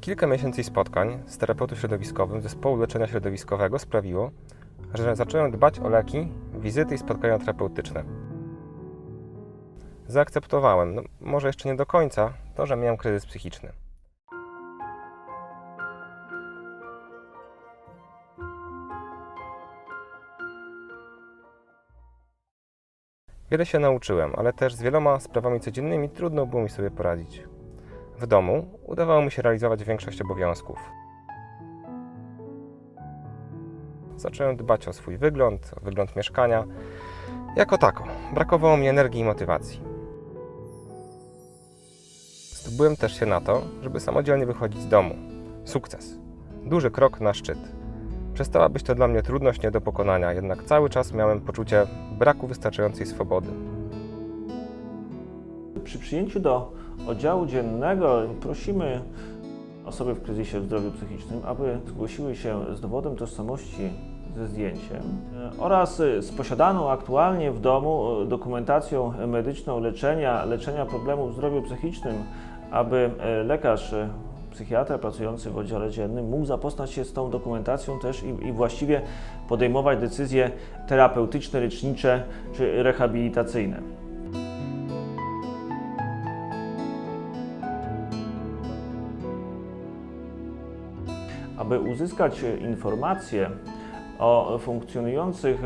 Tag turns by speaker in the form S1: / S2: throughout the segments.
S1: Kilka miesięcy spotkań z terapeutą środowiskowym zespołu leczenia środowiskowego sprawiło, że zacząłem dbać o leki, wizyty i spotkania terapeutyczne. Zaakceptowałem, no, może jeszcze nie do końca, to, że miałem kryzys psychiczny. Wiele się nauczyłem, ale też z wieloma sprawami codziennymi trudno było mi sobie poradzić. W domu udawało mi się realizować większość obowiązków. Zacząłem dbać o swój wygląd, o wygląd mieszkania. Jako tako, brakowało mi energii i motywacji. Zdobyłem też się na to, żeby samodzielnie wychodzić z domu. Sukces. Duży krok na szczyt. Przestała być to dla mnie trudność nie do pokonania, jednak cały czas miałem poczucie braku wystarczającej swobody.
S2: Przy przyjęciu do oddziału dziennego prosimy osoby w kryzysie w zdrowiu psychicznym, aby zgłosiły się z dowodem tożsamości ze zdjęciem e, oraz z posiadaną aktualnie w domu e, dokumentacją medyczną leczenia, leczenia problemów w zdrowiu psychicznym, aby e, lekarz, psychiatra pracujący w oddziale dziennym mógł zapoznać się z tą dokumentacją też i, i właściwie podejmować decyzje terapeutyczne, lecznicze czy rehabilitacyjne. Aby uzyskać informacje o funkcjonujących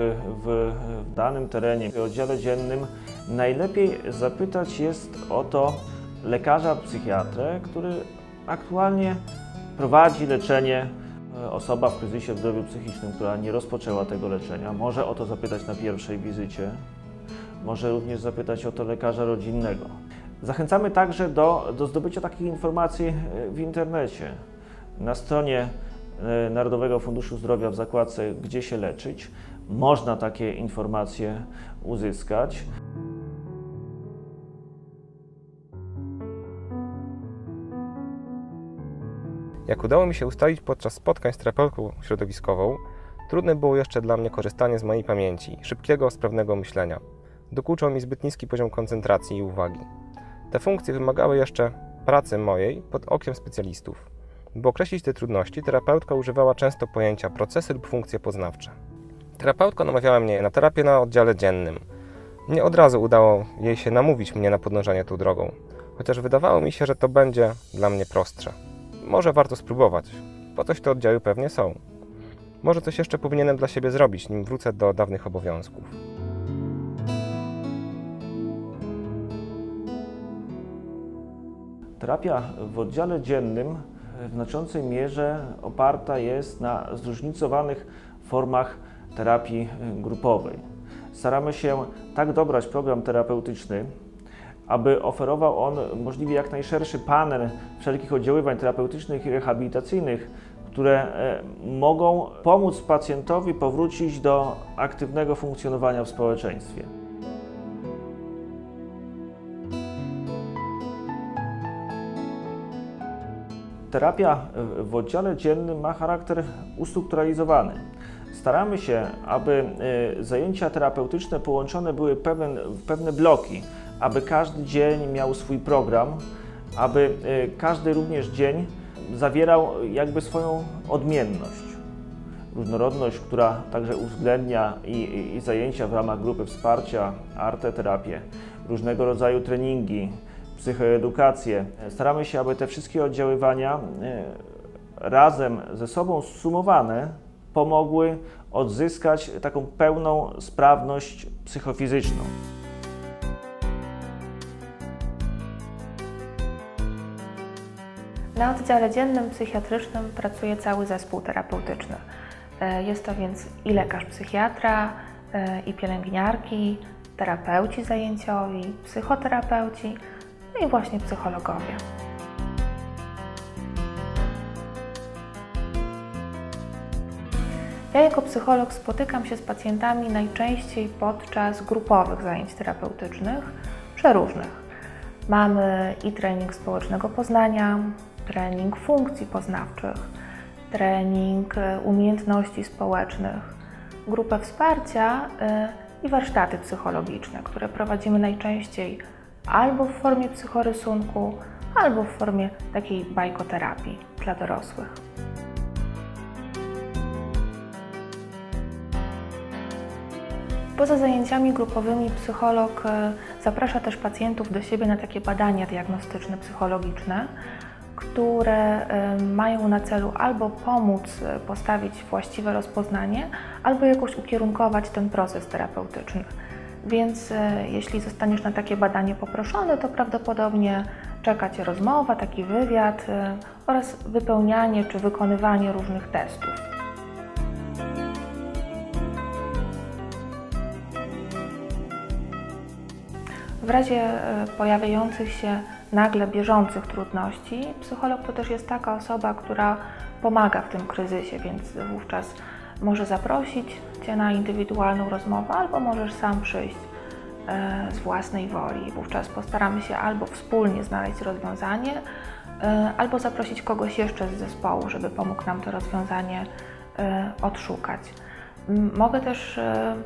S2: w w danym terenie oddziale dziennym, najlepiej zapytać jest o to lekarza psychiatrę, który aktualnie prowadzi leczenie e, osoba w kryzysie w zdrowiu psychicznym, która nie rozpoczęła tego leczenia. Może o to zapytać na pierwszej wizycie, może również zapytać o to lekarza rodzinnego. Zachęcamy także do, do zdobycia takich informacji e, w internecie. Na stronie e, Narodowego Funduszu Zdrowia w zakładce Gdzie się leczyć można takie informacje uzyskać.
S1: Jak udało mi się ustalić podczas spotkań z terapeutką środowiskową, trudne było jeszcze dla mnie korzystanie z mojej pamięci, szybkiego, sprawnego myślenia. Dokuczał mi zbyt niski poziom koncentracji i uwagi. Te funkcje wymagały jeszcze pracy mojej pod okiem specjalistów. By określić te trudności, terapeutka używała często pojęcia procesy lub funkcje poznawcze. Terapeutka namawiała mnie na terapię na oddziale dziennym. Nie od razu udało jej się namówić mnie na podążanie tą drogą, chociaż wydawało mi się, że to będzie dla mnie prostsze. Może warto spróbować. Po coś te oddziały pewnie są. Może coś jeszcze powinienem dla siebie zrobić, nim wrócę do dawnych obowiązków.
S2: Terapia w oddziale dziennym w znaczącej mierze oparta jest na zróżnicowanych formach terapii grupowej. Staramy się tak dobrać program terapeutyczny, aby oferował on możliwie jak najszerszy panel wszelkich oddziaływań terapeutycznych i rehabilitacyjnych, które e, mogą pomóc pacjentowi powrócić do aktywnego funkcjonowania w społeczeństwie. Terapia w oddziale dziennym ma charakter ustrukturalizowany. Staramy się, aby e, zajęcia terapeutyczne połączone były pewien, pewne bloki, aby każdy dzień miał swój program, aby e, każdy również dzień zawierał jakby swoją odmienność. Różnorodność, która także uwzględnia i, i, i zajęcia w ramach grupy wsparcia, arteterapię, różnego rodzaju treningi, psychoedukację. Staramy się, aby te wszystkie oddziaływania e, razem ze sobą zsumowane pomogły odzyskać taką pełną sprawność psychofizyczną.
S3: Na oddziale dziennym psychiatrycznym pracuje cały zespół terapeutyczny. E, Jest to więc i lekarz psychiatra, e, i pielęgniarki, terapeuci zajęciowi, psychoterapeuci, i właśnie psychologowie. Ja jako psycholog spotykam się z pacjentami najczęściej podczas grupowych zajęć terapeutycznych, przeróżnych. Mamy i trening społecznego poznania, trening funkcji poznawczych, trening e, umiejętności społecznych, grupę wsparcia e, i warsztaty psychologiczne, które prowadzimy najczęściej albo w formie psychorysunku, albo w formie takiej bajkoterapii. dla dorosłych. Poza zajęciami grupowymi psycholog e, zaprasza też pacjentów do siebie na takie badania diagnostyczne, psychologiczne, które e, mają na celu albo pomóc e, postawić właściwe rozpoznanie, albo jakoś ukierunkować ten proces terapeutyczny. Więc e, jeśli zostaniesz na takie badanie poproszony, to prawdopodobnie czeka Cię rozmowa, taki wywiad e, oraz wypełnianie czy wykonywanie różnych testów. W razie e, pojawiających się nagle bieżących trudności, psycholog to też jest taka osoba, która pomaga w tym kryzysie, więc wówczas może zaprosić Cię na indywidualną rozmowę, albo możesz sam przyjść e, z własnej woli. Wówczas postaramy się albo wspólnie znaleźć rozwiązanie, e, albo zaprosić kogoś jeszcze z zespołu, żeby pomógł nam to rozwiązanie e, odszukać. Mogę też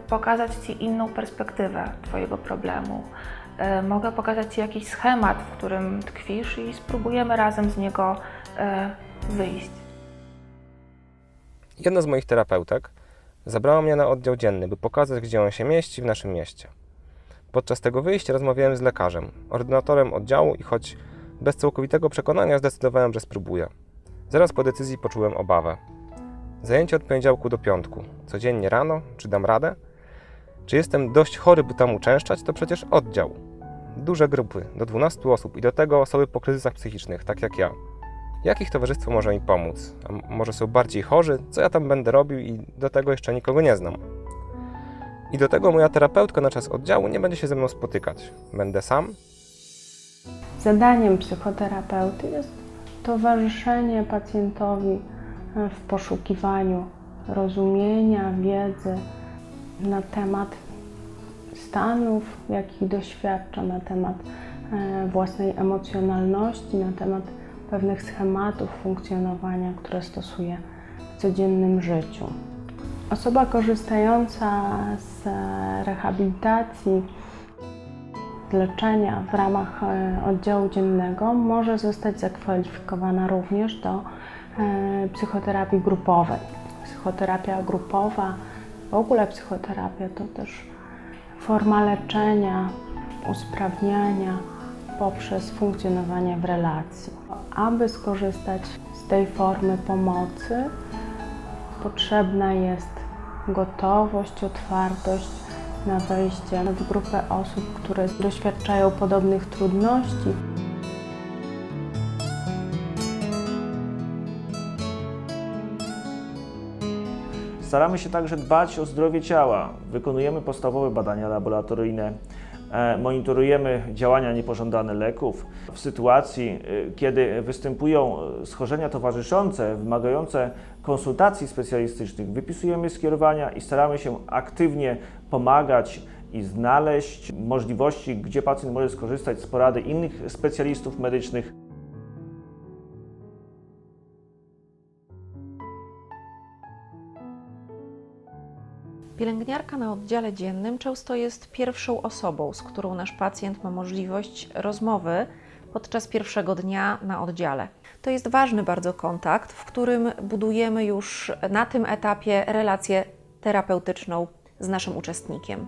S3: pokazać Ci inną perspektywę Twojego problemu. Mogę pokazać Ci jakiś schemat, w którym tkwisz i spróbujemy razem z niego wyjść.
S1: Jedna z moich terapeutek zabrała mnie na oddział dzienny, by pokazać, gdzie on się mieści w naszym mieście. Podczas tego wyjścia rozmawiałem z lekarzem, ordynatorem oddziału i choć bez całkowitego przekonania zdecydowałem, że spróbuję. Zaraz po decyzji poczułem obawę. Zajęcie od poniedziałku do piątku. Codziennie rano? Czy dam radę? Czy jestem dość chory, by tam uczęszczać? To przecież oddział. Duże grupy, do 12 osób i do tego osoby po kryzysach psychicznych, tak jak ja. Jak ich towarzystwo może mi pomóc? A może są bardziej chorzy? Co ja tam będę robił i do tego jeszcze nikogo nie znam? I do tego moja terapeutka na czas oddziału nie będzie się ze mną spotykać. Będę sam?
S4: Zadaniem psychoterapeuty jest towarzyszenie pacjentowi e, w poszukiwaniu rozumienia, wiedzy na temat stanów, jakich doświadcza, na temat e, własnej emocjonalności, na temat pewnych schematów funkcjonowania, które stosuje w codziennym życiu. Osoba korzystająca z e, rehabilitacji leczenia w ramach e, oddziału dziennego może zostać zakwalifikowana również do e, psychoterapii grupowej. Psychoterapia grupowa, w ogóle psychoterapia to też forma leczenia, usprawniania poprzez funkcjonowanie w relacji. Aby skorzystać z tej formy pomocy, potrzebna jest gotowość, otwartość na wejście w grupę osób, które doświadczają podobnych trudności.
S2: Staramy się także dbać o zdrowie ciała. Wykonujemy podstawowe badania laboratoryjne, monitorujemy działania niepożądane leków. W sytuacji, e, kiedy występują e, schorzenia towarzyszące, wymagające konsultacji specjalistycznych, wypisujemy skierowania i staramy się aktywnie pomagać i znaleźć możliwości, gdzie pacjent może skorzystać z porady innych specjalistów medycznych.
S5: Pielęgniarka na oddziale dziennym często jest pierwszą osobą, z którą nasz pacjent ma możliwość rozmowy podczas pierwszego dnia na oddziale. To jest ważny bardzo kontakt, w którym budujemy już na tym etapie relację terapeutyczną z naszym uczestnikiem.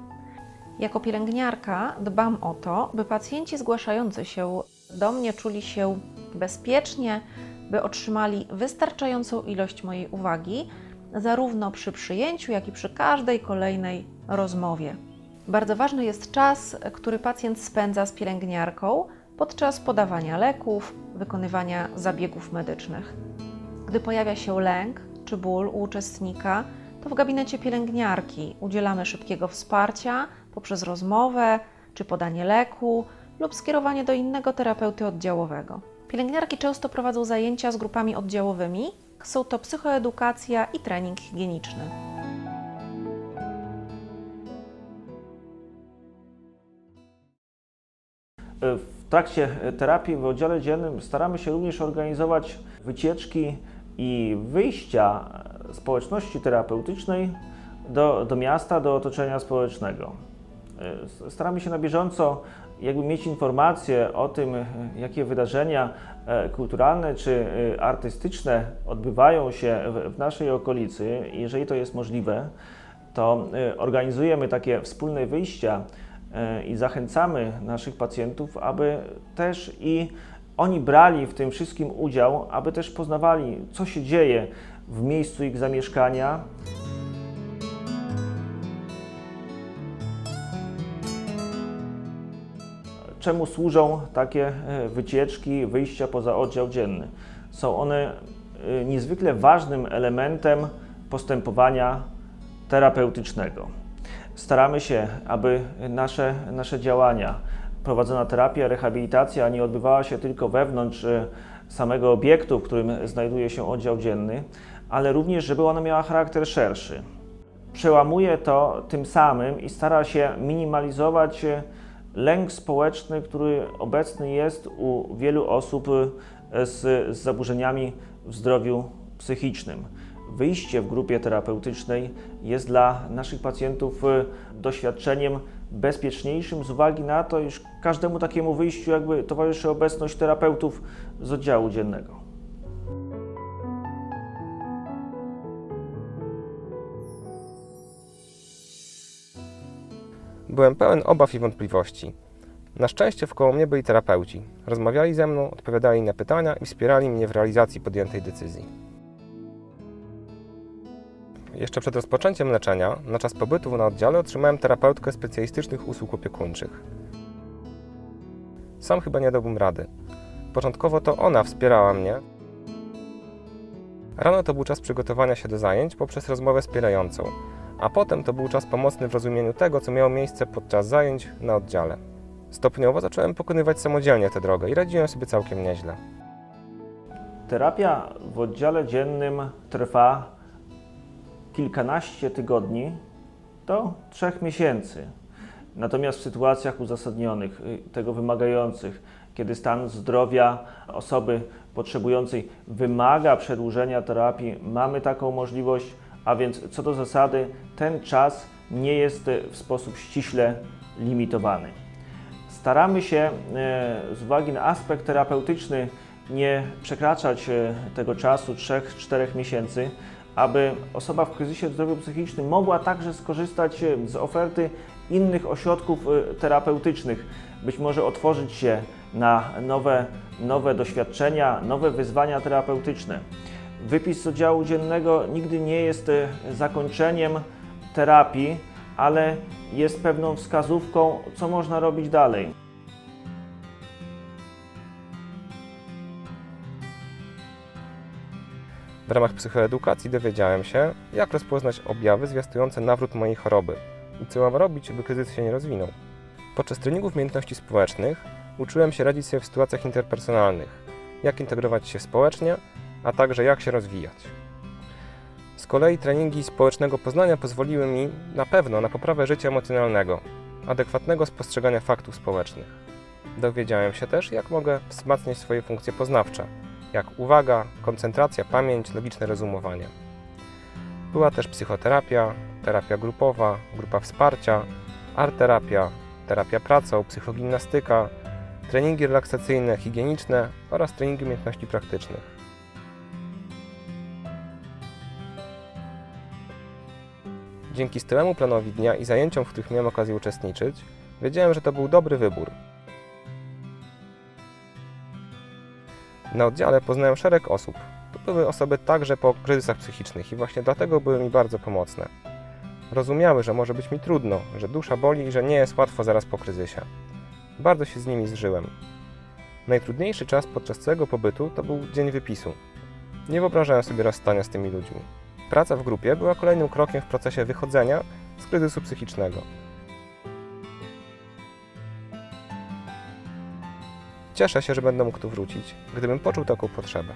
S5: Jako pielęgniarka dbam o to, by pacjenci zgłaszający się do mnie czuli się bezpiecznie, by otrzymali wystarczającą ilość mojej uwagi, zarówno przy przyjęciu, jak i przy każdej kolejnej rozmowie. Bardzo ważny jest czas, który pacjent spędza z pielęgniarką podczas podawania leków, wykonywania zabiegów medycznych. Gdy pojawia się lęk czy ból u uczestnika, to w gabinecie pielęgniarki udzielamy szybkiego wsparcia poprzez rozmowę czy podanie leku lub skierowanie do innego terapeuty oddziałowego. Pielęgniarki często prowadzą zajęcia z grupami oddziałowymi. Są to psychoedukacja i trening higieniczny.
S2: W trakcie terapii w oddziale dziennym staramy się również organizować wycieczki i wyjścia społeczności terapeutycznej do, do miasta, do otoczenia społecznego. Staramy się na bieżąco jakby mieć informacje o tym, jakie wydarzenia e, kulturalne czy e, artystyczne odbywają się w, naszej okolicy, jeżeli to jest możliwe, to e, organizujemy takie wspólne wyjścia i zachęcamy naszych pacjentów, aby też i oni brali w tym wszystkim udział, aby też poznawali, co się dzieje w miejscu ich zamieszkania, czemu służą takie e, wycieczki, wyjścia poza oddział dzienny. Są one e, niezwykle ważnym elementem postępowania terapeutycznego. Staramy się, aby nasze, nasze działania, prowadzona terapia, rehabilitacja nie odbywała się tylko wewnątrz e, samego obiektu, w którym znajduje się oddział dzienny, ale również, żeby ona miała charakter szerszy. Przełamuje to tym samym i stara się minimalizować lęk społeczny, który obecny jest u wielu osób e, z, z zaburzeniami w zdrowiu psychicznym. Wyjście w grupie terapeutycznej jest dla naszych pacjentów e, doświadczeniem bezpieczniejszym z uwagi na to, iż każdemu takiemu wyjściu jakby towarzyszy obecność terapeutów z oddziału dziennego.
S1: Byłem pełen obaw i wątpliwości. Na szczęście wkoło mnie byli terapeuci. Rozmawiali ze mną, odpowiadali na pytania i wspierali mnie w realizacji podjętej decyzji. Jeszcze przed rozpoczęciem leczenia, na czas pobytu na oddziale otrzymałem terapeutkę specjalistycznych usług opiekuńczych. Sam chyba nie dałbym rady. Początkowo to ona wspierała mnie. Rano to był czas przygotowania się do zajęć poprzez rozmowę wspierającą, a potem to był czas pomocny w rozumieniu tego, co miało miejsce podczas zajęć na oddziale. Stopniowo zacząłem pokonywać samodzielnie tę drogę i radziłem sobie całkiem nieźle.
S2: Terapia w oddziale dziennym trwa kilkanaście tygodni do trzech miesięcy. Natomiast w sytuacjach uzasadnionych, y, tego wymagających, kiedy stan zdrowia osoby potrzebującej wymaga przedłużenia terapii, mamy taką możliwość, a więc co do zasady ten czas nie jest w sposób ściśle limitowany. Staramy się e, z uwagi na aspekt terapeutyczny nie przekraczać e, tego czasu 3-4 miesięcy, aby osoba w kryzysie zdrowia psychicznym mogła także skorzystać e, z oferty innych ośrodków terapeutycznych, być może otworzyć się na nowe, nowe doświadczenia, nowe wyzwania terapeutyczne. Wypis z oddziału dziennego nigdy nie jest e, zakończeniem terapii, ale jest pewną wskazówką, co można robić dalej.
S1: W ramach psychoedukacji dowiedziałem się, jak rozpoznać objawy zwiastujące nawrót mojej choroby i co mam robić, by kryzys się nie rozwinął. Podczas treningów umiejętności społecznych uczyłem się radzić sobie w sytuacjach interpersonalnych, jak integrować się społecznie, a także jak się rozwijać. Z kolei treningi społecznego poznania pozwoliły mi na pewno na poprawę życia emocjonalnego, adekwatnego spostrzegania faktów społecznych. Dowiedziałem się też, jak mogę wzmacniać swoje funkcje poznawcze, jak uwaga, koncentracja, pamięć, logiczne rozumowanie. Była też psychoterapia, terapia grupowa, grupa wsparcia, art-terapia, terapia pracą, psychogimnastyka, treningi relaksacyjne, higieniczne oraz treningi umiejętności praktycznych. Dzięki stylemu planowi dnia i zajęciom, w których miałem okazję uczestniczyć, wiedziałem, że to był dobry wybór. Na oddziale poznałem szereg osób. To były osoby także po kryzysach psychicznych i właśnie dlatego były mi bardzo pomocne. Rozumiały, że może być mi trudno, że dusza boli i że nie jest łatwo zaraz po kryzysie. Bardzo się z nimi zżyłem. Najtrudniejszy czas podczas całego pobytu to był dzień wypisu. Nie wyobrażałem sobie rozstania z tymi ludźmi. Praca w grupie była kolejnym krokiem w procesie wychodzenia z kryzysu psychicznego. Cieszę się, że będę mógł tu wrócić, gdybym poczuł taką potrzebę.